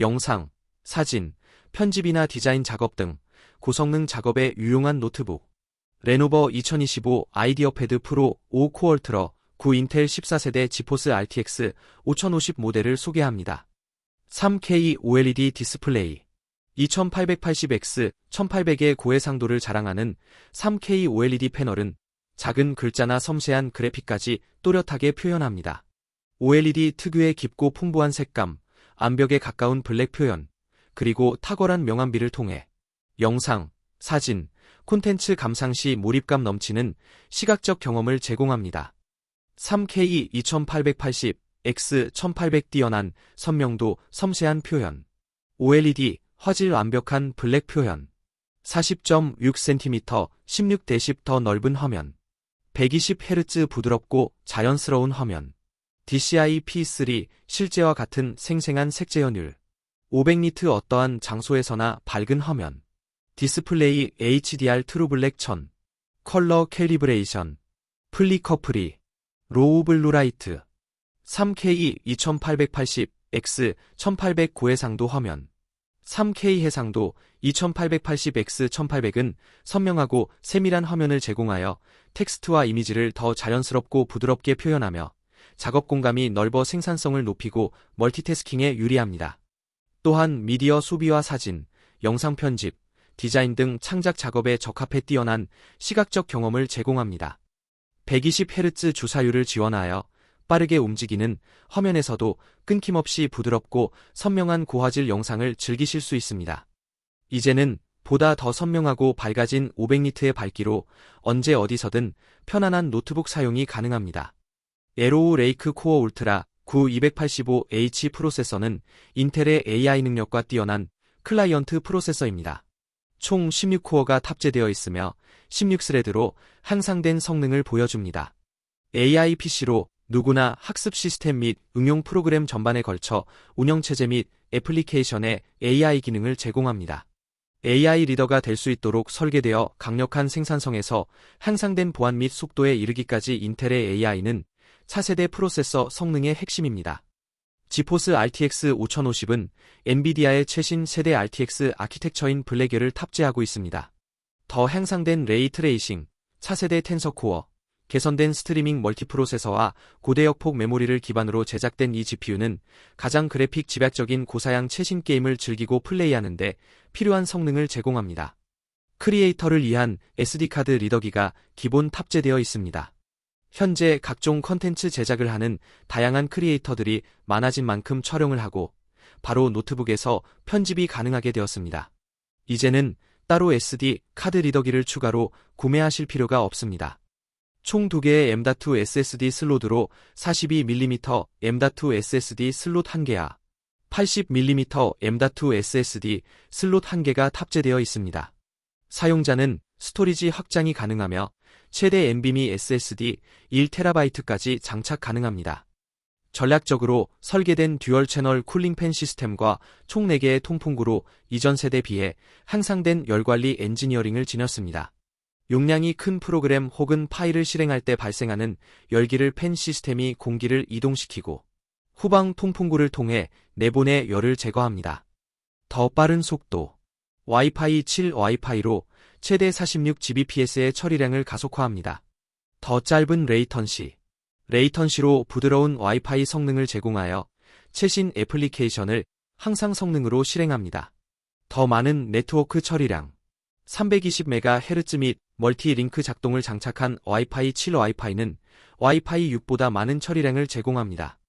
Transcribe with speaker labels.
Speaker 1: 영상, 사진, 편집이나 디자인 작업 등 고성능 작업에 유용한 노트북. 레노버 2025 아이디어 패드 프로 5코어 얼트러 9 인텔 14세대 지포스 RTX 5050 모델을 소개합니다. 3K OLED 디스플레이 2880X 1800의 고해상도를 자랑하는 3K OLED 패널은 작은 글자나 섬세한 그래픽까지 또렷하게 표현합니다. OLED 특유의 깊고 풍부한 색감, 암벽에 가까운 블랙 표현, 그리고 탁월한 명암비를 통해 영상, 사진, 콘텐츠 감상 시 몰입감 넘치는 시각적 경험을 제공합니다. 3K 2880, X 1800 뛰어난 선명도, 섬세한 표현, OLED 화질 완벽한 블랙 표현, 40.6cm 16대십 더 넓은 화면, 120Hz 부드럽고 자연스러운 화면, DCI P3 실제와 같은 생생한 색재현율, 500니트 어떠한 장소에서나 밝은 화면, 디스플레이 HDR 트루블랙 1000, 컬러 캘리브레이션, 플리커 프리, 로우 블루라이트, 3K 2880 X 1800 고해상도 화면, 3K 해상도 2880X 1800은 선명하고 세밀한 화면을 제공하여 텍스트와 이미지를 더 자연스럽고 부드럽게 표현하며 작업 공감이 넓어 생산성을 높이고 멀티태스킹에 유리합니다. 또한 미디어 소비와 사진, 영상 편집, 디자인 등 창작 작업에 적합해 뛰어난 시각적 경험을 제공합니다. 120Hz 주사율을 지원하여 빠르게 움직이는 화면에서도 끊김없이 부드럽고 선명한 고화질 영상을 즐기실 수 있습니다. 이제는 보다 더 선명하고 밝아진 500니트의 밝기로 언제 어디서든 편안한 노트북 사용이 가능합니다. 에로우 레이크 코어 울트라 9285H 프로세서는 인텔의 AI 능력과 뛰어난 클라이언트 프로세서입니다. 총 16코어가 탑재되어 있으며 16스레드로 향상된 성능을 보여줍니다. AI PC로 누구나 학습 시스템 및 응용 프로그램 전반에 걸쳐 운영체제 및 애플리케이션에 AI 기능을 제공합니다. AI 리더가 될 수 있도록 설계되어 강력한 생산성에서 향상된 보안 및 속도에 이르기까지 인텔의 AI는 차세대 프로세서 성능의 핵심입니다. 지포스 RTX 5050은 엔비디아의 최신 세대 RTX 아키텍처인 블랙열을 탑재하고 있습니다. 더 향상된 레이트레이싱, 차세대 텐서코어, 개선된 스트리밍 멀티프로세서와 고대역폭 메모리를 기반으로 제작된 이 GPU는 가장 그래픽 집약적인 고사양 최신 게임을 즐기고 플레이하는데 필요한 성능을 제공합니다. 크리에이터를 위한 SD카드 리더기가 기본 탑재되어 있습니다. 현재 각종 컨텐츠 제작을 하는 다양한 크리에이터들이 많아진 만큼 촬영을 하고 바로 노트북에서 편집이 가능하게 되었습니다. 이제는 따로 SD 카드 리더기를 추가로 구매하실 필요가 없습니다. 총 2개의 M.2 SSD 슬롯으로 42mm M.2 SSD 슬롯 1개와 80mm M.2 SSD 슬롯 1개가 탑재되어 있습니다. 사용자는 스토리지 확장이 가능하며 최대 NVMe SSD 1TB까지 장착 가능합니다. 전략적으로 설계된 듀얼 채널 쿨링팬 시스템과 총 4개의 통풍구로 이전 세대 비해 향상된 열관리 엔지니어링을 지녔습니다. 용량이 큰 프로그램 혹은 파일을 실행할 때 발생하는 열기를 팬 시스템이 공기를 이동시키고 후방 통풍구를 통해 내보내 열을 제거합니다. 더 빠른 속도 와이파이 7 와이파이로 최대 46gbps의 처리량을 가속화합니다. 더 짧은 레이턴시 레이턴시로 부드러운 와이파이 성능을 제공하여 최신 애플리케이션을 항상 성능으로 실행합니다. 더 많은 네트워크 처리량 320MHz 및 멀티 링크 작동을 장착한 와이파이 7 와이파이는 와이파이 6보다 많은 처리량을 제공합니다.